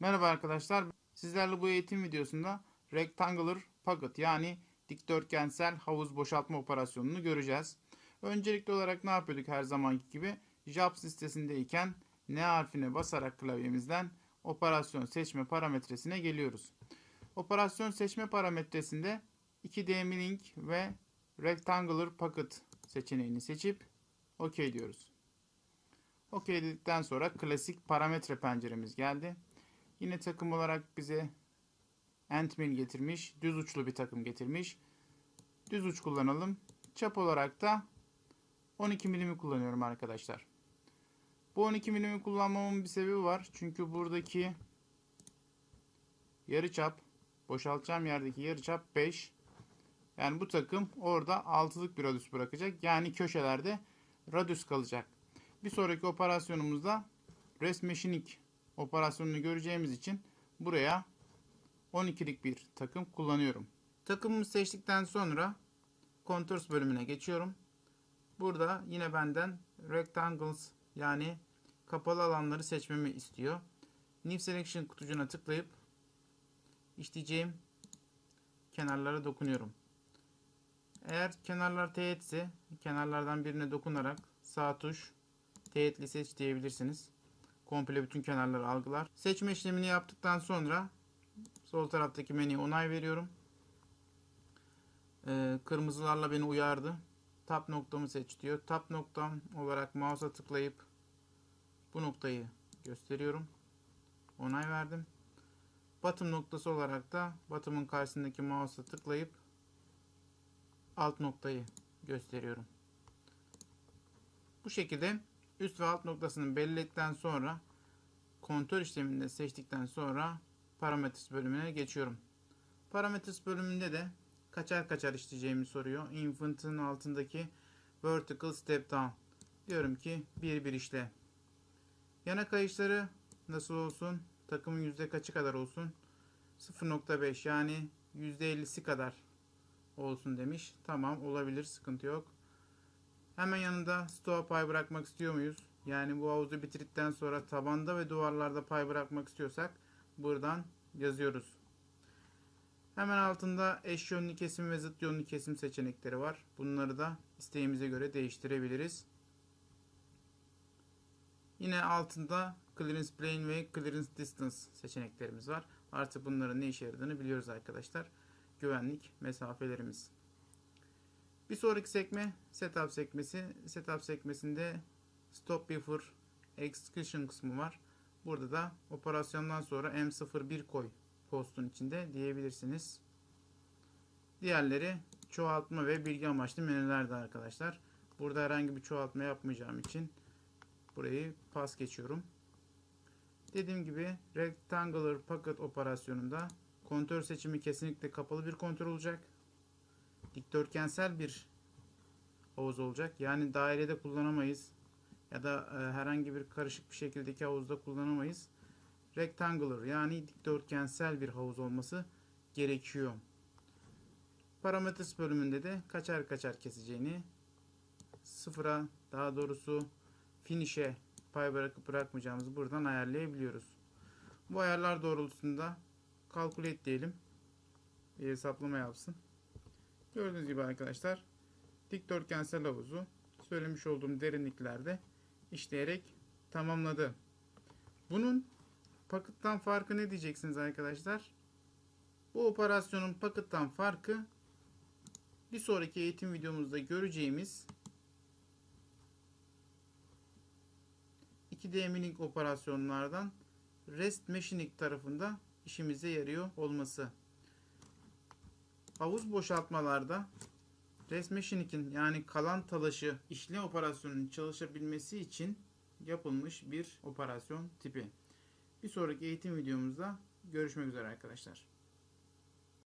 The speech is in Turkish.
Merhaba arkadaşlar. Sizlerle bu eğitim videosunda Rectangular Pocket yani dikdörtgensel havuz boşaltma operasyonunu göreceğiz. Öncelikli olarak ne yapıyorduk her zamanki gibi? Jobs listesindeyken N harfine basarak klavyemizden operasyon seçme parametresine geliyoruz. Operasyon seçme parametresinde 2D link ve Rectangular Pocket seçeneğini seçip OK diyoruz. OK dedikten sonra klasik parametre penceremiz geldi. Yine takım olarak bize Antmill getirmiş. Düz uçlu bir takım getirmiş. Düz uç kullanalım. Çap olarak da 12 milimi kullanıyorum arkadaşlar. Bu 12 milimi kullanmamın bir sebebi var. Çünkü buradaki yarı çap boşaltacağım yerdeki yarı çap 5. Yani bu takım orada 6'lık bir radius bırakacak. Yani köşelerde radius kalacak. Bir sonraki operasyonumuzda rest machining operasyonunu göreceğimiz için buraya 12'lik bir takım kullanıyorum. Takımımı seçtikten sonra Contours bölümüne geçiyorum. Burada yine benden Rectangles yani kapalı alanları seçmemi istiyor. New Selection kutucuğuna tıklayıp işleyeceğim kenarlara dokunuyorum. Eğer kenarlar teğetse kenarlardan birine dokunarak sağ tuş teğetli seç diyebilirsiniz. Komple bütün kenarları algılar. Seçme işlemini yaptıktan sonra sol taraftaki menüye onay veriyorum. Ee, kırmızılarla beni uyardı. Tap noktamı seç diyor. Tap noktam olarak mouse'a tıklayıp bu noktayı gösteriyorum. Onay verdim. Bottom noktası olarak da bottom'ın karşısındaki mouse'a tıklayıp alt noktayı gösteriyorum. Bu şekilde üst ve alt noktasını belirledikten sonra kontör işleminde seçtikten sonra parametres bölümüne geçiyorum. Parametres bölümünde de kaçar kaçar işleyeceğimi soruyor. Infant'ın altındaki vertical step down. Diyorum ki bir bir işle. Yana kayışları nasıl olsun? Takımın yüzde kaçı kadar olsun? 0.5 yani %50'si kadar olsun demiş. Tamam olabilir sıkıntı yok. Hemen yanında stoğa pay bırakmak istiyor muyuz? Yani bu havuzu bitirdikten sonra tabanda ve duvarlarda pay bırakmak istiyorsak buradan yazıyoruz. Hemen altında eş yönlü kesim ve zıt yönlü kesim seçenekleri var. Bunları da isteğimize göre değiştirebiliriz. Yine altında clearance plane ve clearance distance seçeneklerimiz var. Artık bunların ne işe yaradığını biliyoruz arkadaşlar. Güvenlik mesafelerimiz. Bir sonraki sekme setup sekmesi. Setup sekmesinde stop before execution kısmı var. Burada da operasyondan sonra M01 koy postun içinde diyebilirsiniz. Diğerleri çoğaltma ve bilgi amaçlı menülerdi arkadaşlar. Burada herhangi bir çoğaltma yapmayacağım için burayı pas geçiyorum. Dediğim gibi Rectangular Pocket operasyonunda kontör seçimi kesinlikle kapalı bir kontör olacak. Dikdörtgensel bir havuz olacak. Yani dairede kullanamayız. Ya da e, herhangi bir karışık bir şekildeki havuzda kullanamayız. Rectangular yani dikdörtgensel bir havuz olması gerekiyor. Parametres bölümünde de kaçar kaçar keseceğini sıfıra daha doğrusu finish'e pay bırakıp bırakmayacağımızı buradan ayarlayabiliyoruz. Bu ayarlar doğrultusunda calculate diyelim. Bir hesaplama yapsın. Gördüğünüz gibi arkadaşlar dikdörtgensel havuzu söylemiş olduğum derinliklerde işleyerek tamamladı. Bunun Pocket'tan farkı ne diyeceksiniz arkadaşlar? Bu operasyonun Pocket'tan farkı bir sonraki eğitim videomuzda göreceğimiz 2D mining operasyonlardan REST Machining tarafında işimize yarıyor olması. Havuz boşaltmalarda REST Machining'in yani kalan talaşı işle operasyonunun çalışabilmesi için yapılmış bir operasyon tipi. Bir sonraki eğitim videomuzda görüşmek üzere arkadaşlar.